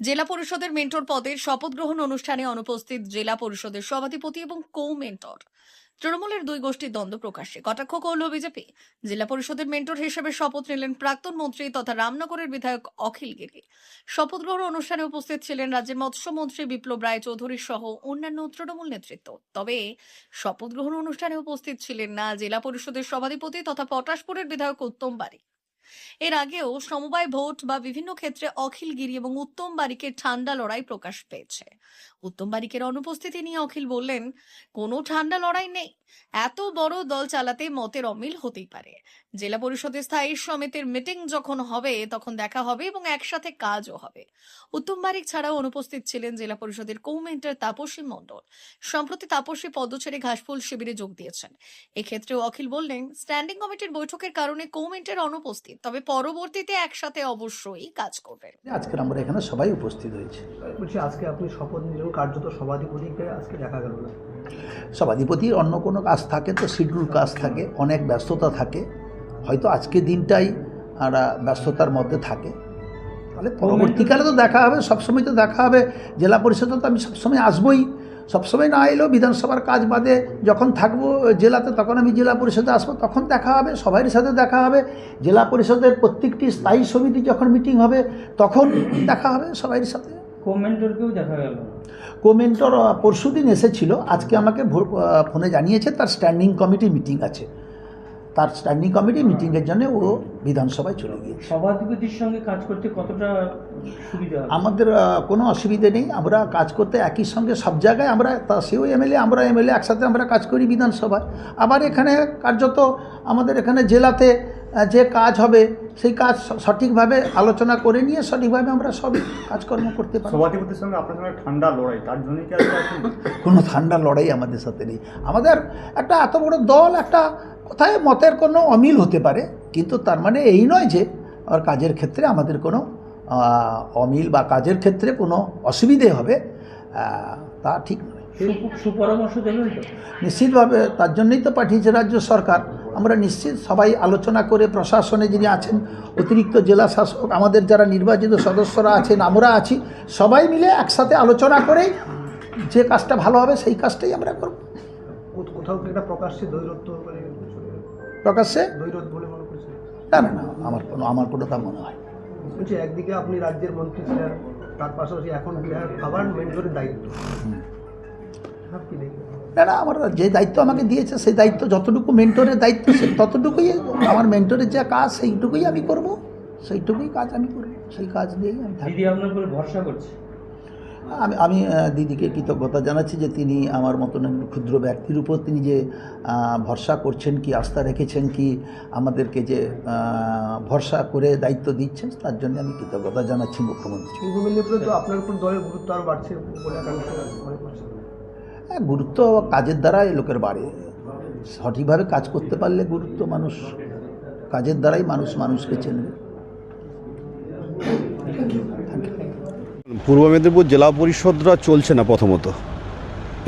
জেলা পরিষদের মেন্টর পদের শপথ গ্রহণ অনুষ্ঠানে অনুপস্থিত জেলা পরিষদের সভাধিপতি এবং কো মেন্টর তৃণমূলের দুই গোষ্ঠীর দ্বন্দ্ব প্রকাশ্যে। কটাক্ষ করল বিজেপি। জেলা পরিষদের মেন্টর হিসেবে শপথ নিলেন প্রাক্তন মন্ত্রী তথা রামনগরের বিধায়ক অখিল গিরি। শপথ গ্রহণ অনুষ্ঠানে উপস্থিত ছিলেন রাজ্যের মৎস্যমন্ত্রী বিপ্লব রায় চৌধুরী সহ অন্যান্য তৃণমূল নেতৃত্ব। তবে শপথ গ্রহণ অনুষ্ঠানে উপস্থিত ছিলেন না জেলা পরিষদের সভাধিপতি তথা পটাশপুরের বিধায়ক উত্তম বাড়ি এর আগেও সমবায় ভোট বা বিভিন্ন ক্ষেত্রে অখিল গিরি এবং উত্তম বারিকের ঠান্ডা লড়াই প্রকাশ পেয়েছে। উত্তম বারিকের অনুপস্থিতি নিয়ে অখিল বললেন, কোনো ঠান্ডা লড়াই নেই। এত বড় দল চালাতে মতের অমিল হতেই পারে। জেলা পরিষদের স্থায়ী সমিতির মিটিং যখন হবে, তখন দেখা হবে এবং একসাথে কাজও হবে। উত্তম বারিক ছাড়াও অনুপস্থিত ছিলেন জেলা পরিষদের কৌমেন্টার তাপসী মণ্ডল। সম্প্রতি তাপসী পদ ছেড়ে ঘাসফুল শিবিরে যোগ দিয়েছেন। এক্ষেত্রেও অখিল বললেন, স্ট্যান্ডিং কমিটির বৈঠকের কারণে কৌমেন্টের অনুপস্থিত তবে পরবর্তীতে একসাথে অবশ্যই কাজ করবেন। আজকের আমরা এখানে সবাই উপস্থিত হয়েছি। বলছি আজকে আপনি শপথ নিলেন কার্যত সভাধিপতিকে আজকে দেখা গেল না। সভাধিপতির অন্য কোনো কাজ থাকে তো শিডিউল কাজ থাকে অনেক ব্যস্ততা থাকে। হয়তো আজকে দিনটাই ব্যস্ততার মধ্যে থাকে। তাহলে পরবর্তীকালে তো দেখা হবে সবসময় তো দেখা হবে। জেলা পরিষদে তো আমি সবসময় আসবই। সবসময় না এলেও বিধানসভার কাজ বাদে যখন থাকব জেলাতে তখন আমি জেলা পরিষদে আসব তখন দেখা হবে সবাইয়ের সাথে দেখা হবে। জেলা পরিষদের প্রত্যেকটি স্থায়ী সমিতি যখন মিটিং হবে তখন দেখা হবে সবাইয়ের সাথে। কোমেন্টরকেও দেখা গেল। কোমেন্টর পরশু দিন এসেছিল আজকে আমাকে ফোনে জানিয়েছে তার স্ট্যান্ডিং কমিটি মিটিং আছে। তার স্ট্যান্ডিং কমিটি মিটিংয়ের জন্য ও বিধানসভায় চলে গিয়েছে। সভাধিপতির সঙ্গে কাজ করতে কতটা সুবিধা আমাদের কোনো অসুবিধে নেই। আমরা কাজ করতে একই সঙ্গে সব জায়গায় আমরা তা সেও এমএলএ আমরা এমএলএ একসাথে আমরা কাজ করি বিধানসভায়। আবার এখানে কার্যত আমাদের এখানে জেলাতে যে কাজ হবে সেই কাজ সঠিকভাবে আলোচনা করে নিয়ে সঠিকভাবে আমরা সব কাজকর্ম করতে পারি সভাধিপতির সঙ্গে আপনার সঙ্গে ঠান্ডা লড়াই তার জন্যই কি কোনো ঠান্ডা লড়াই আমাদের সাথে নেই। আমাদের একটা এত বড় দল একটা কোথায় মতের কোনো অমিল হতে পারে কিন্তু তার মানে এই নয় যে আর কাজের ক্ষেত্রে আমাদের কোনো অমিল বা কাজের ক্ষেত্রে কোনো অসুবিধে হবে তা ঠিক নয়। সু- সুপরামর্শ দেবেন তো? নিশ্চিতভাবে তার জন্যই তো পাঠিয়েছে রাজ্য সরকার। আমরা নিশ্চিত সবাই আলোচনা করে প্রশাসনে যিনি আছেন অতিরিক্ত জেলা শাসক আমাদের যারা নির্বাচিত সদস্যরা আছেন আমরা আছি সবাই মিলে একসাথে আলোচনা করেই যে কাজটা ভালো হবে সেই কাজটাই আমরা করব। কোথাও একটা প্রকাশ্যে দৈরত্ব প্রকাশ্যে? দৈরত বলে মনে করছে না না না আমার কোনো আমার কোনো তা মনে হয়। বলছি একদিকে আপনি রাজ্যের মন্ত্রী ছিলেন তার পাশাপাশি এখন মেন্টরের দায়িত্ব। না না আমার যে দায়িত্ব আমাকে দিয়েছে সেই দায়িত্ব যতটুকু মেন্টরের দায়িত্ব সে ততটুকুই আমার মেন্টরের যা কাজ সেইটুকুই আমি করব সেইটুকুই কাজ আমি করব সেই কাজ নিয়েই আমি দিদি আপনার উপরে ভরসা করছে? আমি আমি দিদিকে কৃতজ্ঞতা জানাচ্ছি যে তিনি আমার মতন ক্ষুদ্র ব্যক্তির উপর তিনি যে ভরসা করছেন কি আস্থা রেখেছেন কি আমাদেরকে যে ভরসা করে দায়িত্ব দিচ্ছেন তার জন্য আমি কৃতজ্ঞতা জানাচ্ছি মুখ্যমন্ত্রী আপনার উপর দলের গুরুত্ব আরও বাড়ছে হ্যাঁ গুরুত্ব কাজের দ্বারাই লোকের বাড়ে। সঠিকভাবে কাজ করতে পারলে গুরুত্ব মানুষ, কাজের দ্বারাই মানুষ মানুষকে চেনবে। পূর্ব মেদিনীপুর জেলা পরিষদরা চলছে না প্রথমত।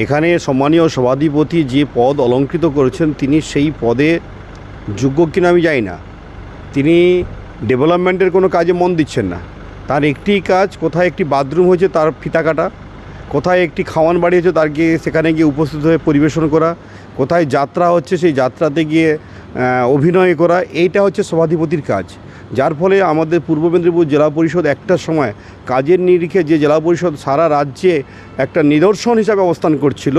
এখানে সম্মানীয় সভাধিপতি যে পদ অলঙ্কৃত করেছেন, তিনি সেই পদে যোগ্য কিনা আমি জানি না। তিনি ডেভেলপমেন্টের কোনো কাজে মন দিচ্ছেন না। তার একটি কাজ, কোথায় একটি বাথরুম হয়েছে, তার ফিতা কাটা। কোথায় একটি খাওয়ান বাড়ি হচ্ছে তার গিয়ে সেখানে গিয়ে উপস্থিত হয়ে পরিবেশন করা, কোথায় যাত্রা হচ্ছে সেই যাত্রাতে গিয়ে অভিনয় করা, এইটা হচ্ছে সভাধিপতির কাজ। যার ফলে আমাদের পূর্ব মেদিনীপুর জেলা পরিষদ একটা সময় কাজের নিরিখে যে জেলা পরিষদ সারা রাজ্যে একটা নিদর্শন হিসাবে অবস্থান করছিল,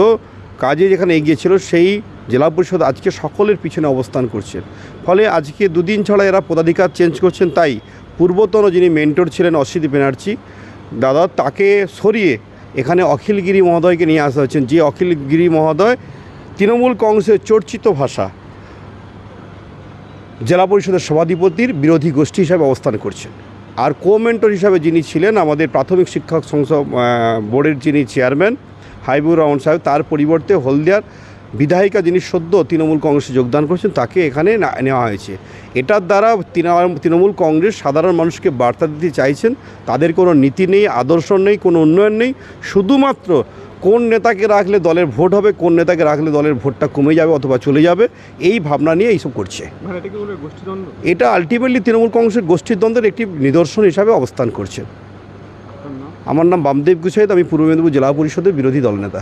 কাজে যেখানে এগিয়েছিল সেই জেলা পরিষদ আজকে সকলের পিছনে অবস্থান করছে। ফলে আজকে দুদিন ছাড়া এরা পদাধিকার চেঞ্জ করছেন, তাই পূর্বতন যিনি মেন্টর ছিলেন অসিত ব্যানার্জি, দাদা তাকে সরিয়ে এখানে অখিলগিরি মহোদয়কে নিয়ে আসা হয়েছেন। যে অখিলগিরি মহোদয় তৃণমূল কংগ্রেসের চর্চিত ভাষা। জেলা পরিষদের সভাধিপতির বিরোধী গোষ্ঠী হিসাবে অবস্থান করছেন। আর কো মেন্টর হিসাবে যিনি ছিলেন, আমাদের প্রাথমিক শিক্ষক সংসদ বোর্ডের যিনি চেয়ারম্যান হাইবুর রহমান সাহেব, তার পরিবর্তে হলদিয়ার বিধায়িকা যিনি সদ্য তৃণমূল কংগ্রেসে যোগদান করেছেন তাকে এখানে নেওয়া হয়েছে। এটার দ্বারা তৃণমূল কংগ্রেস সাধারণ মানুষকে বার্তা দিতে চাইছেন। তাদের কোনো নীতি নেই আদর্শ নেই কোনো উন্নয়ন নেই। শুধুমাত্র কোন নেতাকে রাখলে দলের ভোট হবে কোন নেতাকে রাখলে দলের ভোটটা কমে যাবে অথবা চলে যাবে এই ভাবনা নিয়ে এইসব করছে। মানে এটা আলটিমেটলি তৃণমূল কংগ্রেসের গোষ্ঠীর দ্বন্দ্বের একটি নিদর্শন হিসাবে অবস্থান করছে। আমার নাম বামদেব গুছাইত আমি পূর্ব মেদিনীপুর জেলা পরিষদের বিরোধী দলনেতা।